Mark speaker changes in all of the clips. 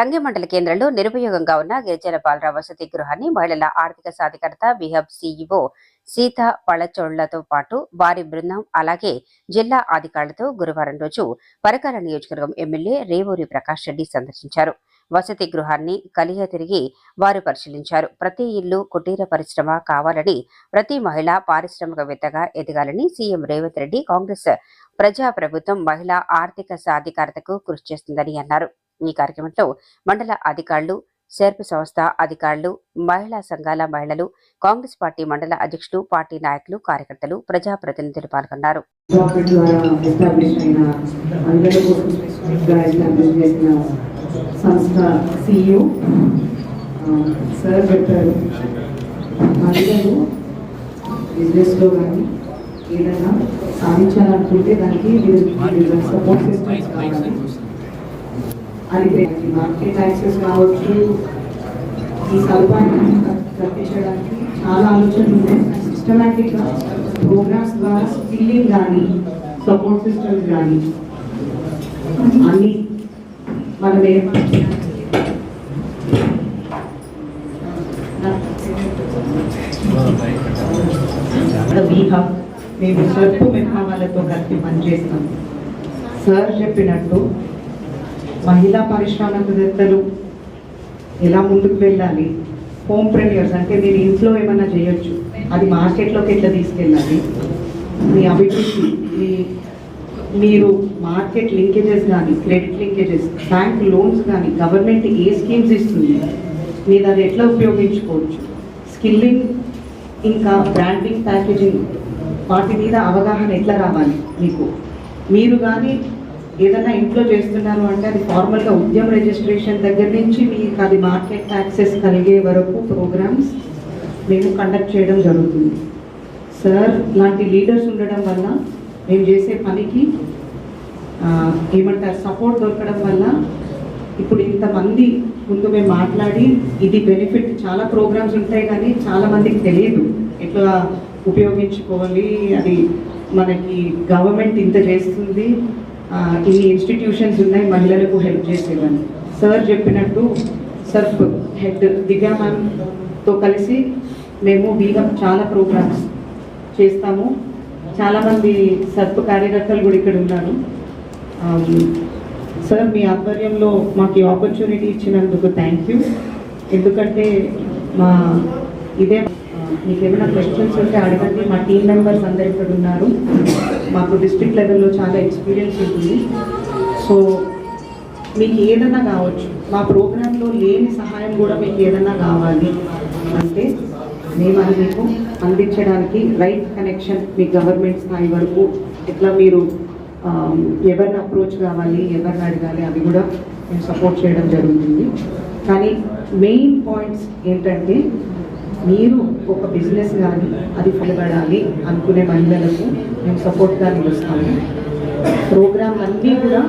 Speaker 1: సంఘ మండల కేంద్రంలో నిరుపయోగంగా ఉన్న గిరిజన బాలరావు వసతి గృహాన్ని మహిళల ఆర్థిక సాధికారత విహబ్ సీఈఓ సీత పళచోళ్ళతో పాటు వారి బృందం అలాగే జిల్లా అధికారులతో గురువారం రోజు పరకాల నియోజకవర్గం ఎమ్మెల్యే రేవూరి ప్రకాష్ రెడ్డి సందర్శించారు. వసతి గృహాన్ని కలియ తిరిగి వారు పరిశీలించారు. ప్రతి ఇల్లు కుటీర పరిశ్రమ కావాలని ప్రతి మహిళ పారిశ్రామికవేత్తగా ఎదగాలని సీఎం రేవంత్ రెడ్డి కాంగ్రెస్ ప్రజా ప్రభుత్వం మహిళా ఆర్థిక సాధికారతకు కృషి చేస్తుందని అన్నారు. ఈ కార్యక్రమంలో మండల అధికారులు సెర్ప్ సంస్థ అధికారులు మహిళా సంఘాల మహిళలు కాంగ్రెస్ పార్టీ మండల అధ్యక్షులు పార్టీ నాయకులు కార్యకర్తలు ప్రజాప్రతినిధులు పాల్గొన్నారు
Speaker 2: బిజినెస్లో కానీ ఏదైనా సాధించాలనుకుంటే దానికి సపోర్ట్ సిస్టమ్స్ కావాలి అది మార్కెట్ యాక్సెస్ కావచ్చు ఈ సదుపాయాన్ని కల్పించడానికి చాలా ఆలోచనలు ఉన్నాయి సిస్టమేటిక్గా ప్రోగ్రామ్స్ ద్వారా స్కిల్లింగ్ కానీ సపోర్ట్ సిస్టమ్స్ కానీ అన్ని మనం ఏర్పాటు మేము సర్పు మెహా వాళ్ళతో కలిపి పనిచేస్తాం సార్ చెప్పినట్టు మహిళా పారిశ్రామికవేత్తలు ఎలా ముందుకు వెళ్ళాలి? హోమ్ ప్రెన్యూర్స్ అంటే మీరు ఇంట్లో ఏమన్నా చేయొచ్చు. అది మార్కెట్లోకి ఎట్లా తీసుకెళ్ళాలి? మీ అభివృద్ధి మీ మీరు మార్కెట్ లింకేజెస్ కానీ క్రెడిట్ లింకేజెస్ బ్యాంక్ లోన్స్ కానీ గవర్నమెంట్ ఏ స్కీమ్స్ ఇస్తుంది మీరు అది ఎట్లా ఉపయోగించుకోవచ్చు? స్కిల్లింగ్ ఇంకా బ్రాండింగ్ ప్యాకేజింగ్ వాటి మీద అవగాహన ఎట్లా రావాలి మీకు? మీరు కానీ ఏదైనా ఇంట్లో చేస్తున్నారు అంటే అది ఫార్మల్గా ఉద్యమ రిజిస్ట్రేషన్ దగ్గర నుంచి మీకు అది మార్కెట్ యాక్సెస్ కలిగే వరకు ప్రోగ్రామ్స్ మేము కండక్ట్ చేయడం జరుగుతుంది. సార్ లాంటి లీడర్స్ ఉండడం వల్ల మేము చేసే పనికి ఏమంటారు సపోర్ట్ దొరకడం వల్ల ఇప్పుడు ఇంతమంది ముందు మేము మాట్లాడి ఇది బెనిఫిట్ చాలా ప్రోగ్రామ్స్ ఉంటాయి కానీ చాలామందికి తెలియదు. ఎట్లా ఉపయోగించుకోవాలి? అది మనకి గవర్నమెంట్ ఇంత చేస్తుంది. ఇన్ని ఇన్స్టిట్యూషన్స్ ఉన్నాయి మహిళలకు హెల్ప్ చేసేవని. సార్ చెప్పినట్టు సర్ఫ్ హెడ్ దివ్యా మ్యామ్తో కలిసి మేము వీగా చాలా ప్రోగ్రామ్స్ చేస్తాము. చాలామంది సర్ప్ కార్యకర్తలు కూడా ఇక్కడ ఉన్నారు. సార్ మీ ఆధ్వర్యంలో మాకు ఈ ఆపర్చునిటీ ఇచ్చినందుకు థ్యాంక్ యూ ఎందుకంటే మా ఇదే మీకు ఏమైనా క్వశ్చన్స్ ఉంటే అడగండి. మా టీం మెంబర్స్ అందరు ఇక్కడ ఉన్నారు. మాకు డిస్ట్రిక్ట్ లెవెల్లో చాలా ఎక్స్పీరియన్స్ ఉంటుంది. సో మీకు ఏదైనా కావచ్చు. మా ప్రోగ్రాంలో లేని సహాయం కూడా మీకు ఏదైనా కావాలి అంటే మేము అది మీకు అందించడానికి రైట్ కనెక్షన్ మీ గవర్నమెంట్ స్థాయి వరకు ఎట్లా మీరు ఎవరిని అప్రోచ్ కావాలి ఎవరిని అడగాలి అది కూడా మేము సపోర్ట్ చేయడం జరుగుతుంది. కానీ మెయిన్ పాయింట్స్ ఏంటంటే మీరు ఒక బిజినెస్ కానీ అది ఫలపడాలి అనుకునే మహిళలకు మేము సపోర్ట్గా నిలుస్తాము. ప్రోగ్రామ్ అన్నీ కూడా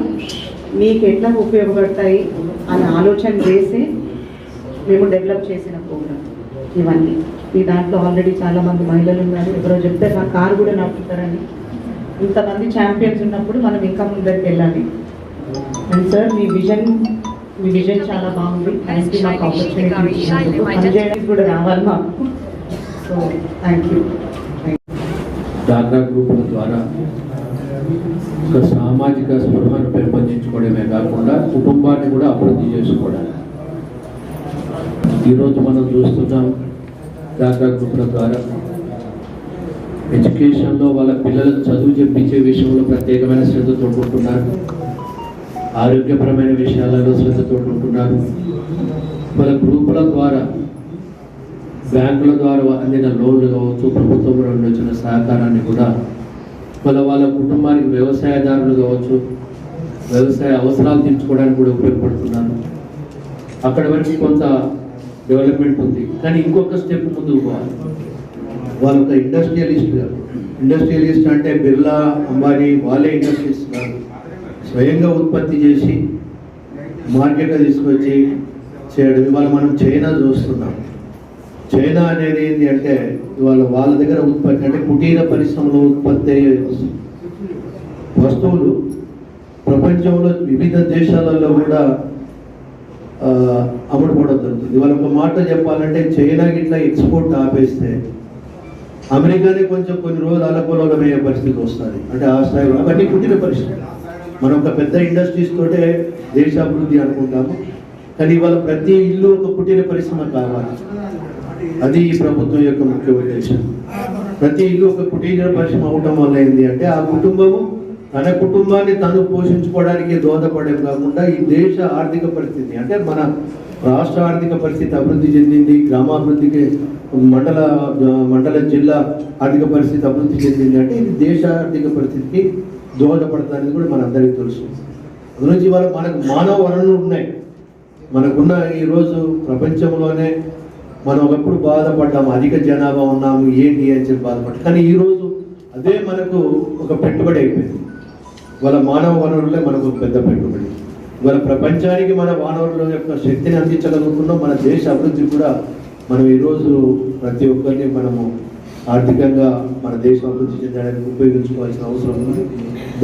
Speaker 2: మీకు ఎట్లా ఉపయోగపడతాయి అని ఆలోచన చేసే మేము డెవలప్ చేసిన ప్రోగ్రామ్ ఇవన్నీ. మీ దాంట్లో ఆల్రెడీ చాలామంది మహిళలు ఉన్నారు. ఎవరో చెప్తే నా కారు కూడా నడుపుతారని. ఇంతమంది ఛాంపియన్స్ ఉన్నప్పుడు మనం ఇంకా ముందరికి వెళ్ళాలి. అండ్ సార్ మీ విజన్ మీ విజన్ చాలా బాగుంది. థ్యాంక్ యూ మాకు ఆపర్చునిటీ ఇచ్చినందుకు. పనిచేయడానికి కూడా రావాలి మాకు. సో థ్యాంక్ యూ
Speaker 3: టాటా గ్రూపుల ద్వారా ఒక సామాజిక స్పృహను పెంపొందించుకోవడమే కాకుండా కుటుంబాన్ని కూడా అభివృద్ధి చేసుకోవడం ఈరోజు మనం చూస్తున్నాం టాటా గ్రూపుల ద్వారా ఎడ్యుకేషన్లో వాళ్ళ పిల్లలకు చదువు చెప్పించే విషయంలో ప్రత్యేకమైన శ్రద్ధ తోడుకుంటున్నారు. ఆరోగ్యపరమైన విషయాలలో శ్రద్ధ ఉంటున్నారు వాళ్ళ గ్రూపుల ద్వారా బ్యాంకుల ద్వారా అందిన లోన్లు కావచ్చు ప్రభుత్వం నుండి వచ్చిన సహకారాన్ని కూడా వాళ్ళ వాళ్ళ కుటుంబానికి వ్యవసాయదారులు కావచ్చు వ్యవసాయ అవసరాలు తీర్చుకోవడానికి కూడా ఉపయోగపడుతున్నారు అక్కడ వరకు కొంత డెవలప్మెంట్ ఉంది. కానీ ఇంకొక స్టెప్ ముందుకు పోవాలి. వాళ్ళు ఒక ఇండస్ట్రియలిస్ట్ ఇండస్ట్రియలిస్ట్ అంటే బిర్లా అంబానీ వాళ్ళే ఇండస్ట్రీస్ కాదు స్వయంగా ఉత్పత్తి చేసి మార్కెట్లో తీసుకొచ్చి చేయడం ఇవాళ మనం చైనా చూస్తున్నాం. చైనా అనేది ఏంటి అంటే ఇవాళ వాళ్ళ దగ్గర ఉత్పత్తి అంటే కుటీర పరిశ్రమలో ఉత్పత్తి అయ్యే వస్తువులు ప్రపంచంలో వివిధ దేశాలలో కూడా ఆ, అమ్ముడుపోవడం జరుగుతుంది. ఇవాళ ఒక మాట చెప్పాలంటే చైనాకి ఇట్లా ఎక్స్పోర్ట్ ఆపేస్తే అమెరికానే కొంచెం కొన్ని రోజులు అల్లకొలమయ్యే పరిస్థితి వస్తుంది. అంటే ఆ స్థాయిలో అవన్నీ కుటీర పరిస్థితి మనం ఒక పెద్ద ఇండస్ట్రీస్ తోటే దేశాభివృద్ధి అనుకుంటాము. కానీ ఇవాళ ప్రతి ఇల్లు ఒక పుట్టిన పరిశ్రమ కావాలి. అది ఈ ప్రభుత్వం యొక్క ముఖ్య ఉద్దేశం. ప్రతి ఇల్లు ఒక కుటీర పరిశ్రమ అవటం వల్ల ఏంటి అంటే ఆ కుటుంబము తన కుటుంబాన్ని తను పోషించుకోవడానికి దోహదపడే కాకుండా ఈ దేశ ఆర్థిక పరిస్థితి అంటే మన రాష్ట్ర ఆర్థిక పరిస్థితి అభివృద్ధి చెందింది గ్రామాభివృద్ధికి మండల మండల జిల్లా ఆర్థిక పరిస్థితి అభివృద్ధి చెందింది అంటే ఇది దేశ ఆర్థిక పరిస్థితికి దోహదపడుతుందని కూడా మనందరికీ తెలుసు. అందులోంచి ఇవాళ మనకు మానవ వనరులు ఉన్నాయి. మనకున్న ఈరోజు ప్రపంచంలోనే మనం ఒకప్పుడు బాధపడ్డాము అధిక జనాభా ఉన్నాము ఏంటి అని చెప్పి బాధపడ్డాం కానీ ఈరోజు అదే మనకు ఒక పెట్టుబడి అయిపోయింది. వాళ్ళ మానవ వనరులే మనకు పెద్ద పెట్టుబడి. ఇవాళ ప్రపంచానికి మన మానవుల యొక్క శక్తిని అందించగలుగుతున్నాం. మన దేశ అభివృద్ధి కూడా మనం ఈరోజు ప్రతి ఒక్కరిని మనము ఆర్థికంగా మన దేశం అభివృద్ధి చెందడానికి ఉపయోగించుకోవాల్సిన అవసరం ఉంది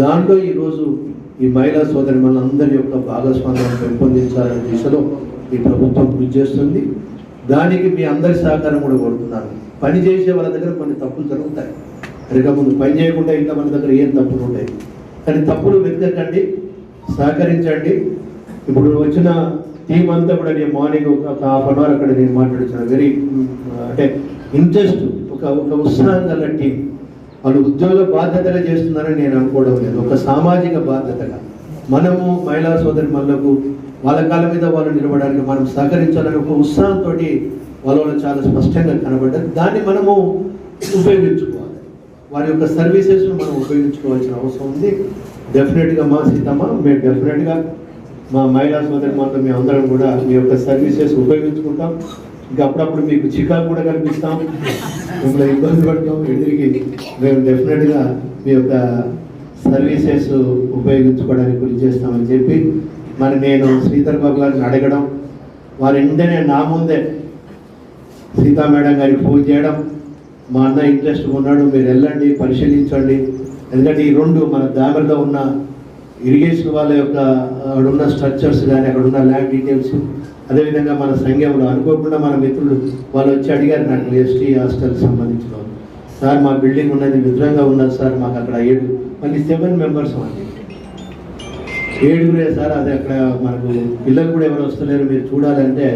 Speaker 3: దాంట్లో ఈరోజు ఈ మహిళా సోదరి మనందరి యొక్క భాగస్వామ్యం పెంపొందించాలనే దిశలో ఈ ప్రభుత్వం కృషి చేస్తుంది. దానికి మీ అందరి సహకారం కూడా కోరుతున్నాను. పని చేసే వాళ్ళ దగ్గర కొన్ని తప్పులు జరుగుతాయి. వెనక ముందు పని చేయకుండా ఇంకా మన దగ్గర ఏం తప్పులు ఉంటాయి? కానీ తప్పులు వెతకండి సహకరించండి. ఇప్పుడు వచ్చిన టీం అంతా కూడా నేను మార్నింగ్ ఒక హాఫ్ అన్ అవర్ అక్కడ నేను మాట్లాడుతున్నాను వెరీ uh, అంటే ఇంట్రెస్ట్ ఒక ఒక ఉత్సాహం గల టీం వాళ్ళు ఉద్యోగ బాధ్యతగా చేస్తున్నారని నేను అనుకోవడం లేదు. ఒక సామాజిక బాధ్యతగా. మనము మహిళా సోదరి మనలకు వాళ్ళ కాళ్ళ మీద వాళ్ళు నిలబడడానికి మనం సహకరించాలని ఒక ఉత్సాహంతో వాళ్ళలో చాలా స్పష్టంగా కనబడ్డది దాన్ని మనము ఉపయోగించుకోవాలి. వారి యొక్క సర్వీసెస్ను మనం ఉపయోగించుకోవాల్సిన అవసరం ఉంది. డెఫినెట్గా మా సీతమ్మ మేము డెఫినెట్గా మా మహిళా సోదరి మాతో మేము అందరం కూడా మీ యొక్క సర్వీసెస్ ఉపయోగించుకుంటాం. ఇంకా అప్పుడప్పుడు మీకు చికాకు కూడా కనిపిస్తాం. మిమ్మల్ని ఇబ్బంది పడతాం. ఎదురికి మేము డెఫినెట్గా మీ యొక్క సర్వీసెస్ ఉపయోగించుకోవడానికి కృషి చేస్తామని చెప్పి మరి నేను శ్రీధర్ బాబు గారిని అడగడం వారి వెంటనే నా ముందే సీతా మేడం గారికి ఫోన్ చేయడం మా అన్న ఇంట్రెస్ట్ ఉన్నాడు మీరు వెళ్ళండి పరిశీలించండి. ఎందుకంటే ఈ రెండు మన దామర్లో ఉన్న ఇరిగేషన్ వాళ్ళ యొక్క అక్కడ ఉన్న స్ట్రక్చర్స్ కానీ అక్కడ ఉన్న ల్యాండ్ డీటెయిల్స్ అదేవిధంగా మన సంఘంలో అనుకోకుండా మన మిత్రులు వాళ్ళు వచ్చి అడిగారు నాకు ఎస్టీ హాస్టల్ సంబంధించిన. సార్ మా బిల్డింగ్ ఉన్నది విధంగా ఉన్నది సార్ మాకు అక్కడ ఏడు మళ్ళీ సెవెన్ మెంబర్స్ అండి ఏడుగురే సార్ అది అక్కడ మనకు పిల్లలు కూడా ఎవరు వస్తలేరు మీరు చూడాలంటే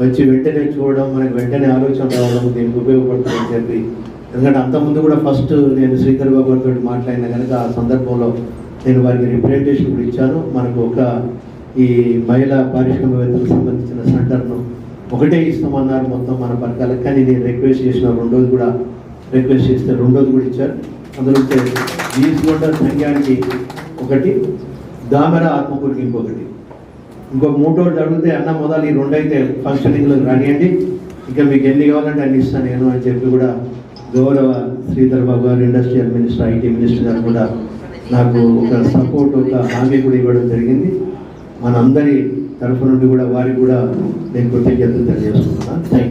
Speaker 3: వచ్చి వెంటనే చూడడం మనకి వెంటనే ఆలోచన రావడం దీనికి ఉపయోగపడుతుందని చెప్పి. ఎందుకంటే అంతకుముందు కూడా ఫస్ట్ నేను శ్రీధర్ బాబు గారితో మాట్లాడిన కనుక ఆ సందర్భంలో నేను వారికి రిప్రజెంటేషన్ కూడా ఇచ్చాను. మనకు ఒక ఈ మహిళా పారిశ్రామికవేత్తలకు సంబంధించిన సెంటర్ను ఒకటే ఇస్తామన్నారు మొత్తం మన పథకాలకు. కానీ నేను రిక్వెస్ట్ చేసిన రెండోది కూడా రిక్వెస్ట్ చేస్తే రెండోది కూడా ఇచ్చారు. అందులో ఈస్గొండ సంఘానికి ఒకటి దామెర ఆత్మకూరికి ఇంకొకటి. ఇంకో మూడో జరిగితే అన్న మొదలు ఈ రెండైతే ఫంక్షనింగ్లో రానియండి. ఇంకా మీకు ఎన్ని కావాలంటే అన్ని ఇస్తాను నేను అని చెప్పి కూడా గౌరవ శ్రీధర్ బాబు గారు ఇండస్ట్రియల్ మినిస్టర్ ఐటీ మినిస్టర్ గారు కూడా నాకు ఒక సపోర్ట్ ఒక హామీ కూడా ఇవ్వడం జరిగింది. మనందరి తరఫు నుండి కూడా వారికి కూడా నేను కృతజ్ఞతలు తెలియజేస్తున్నాను. థ్యాంక్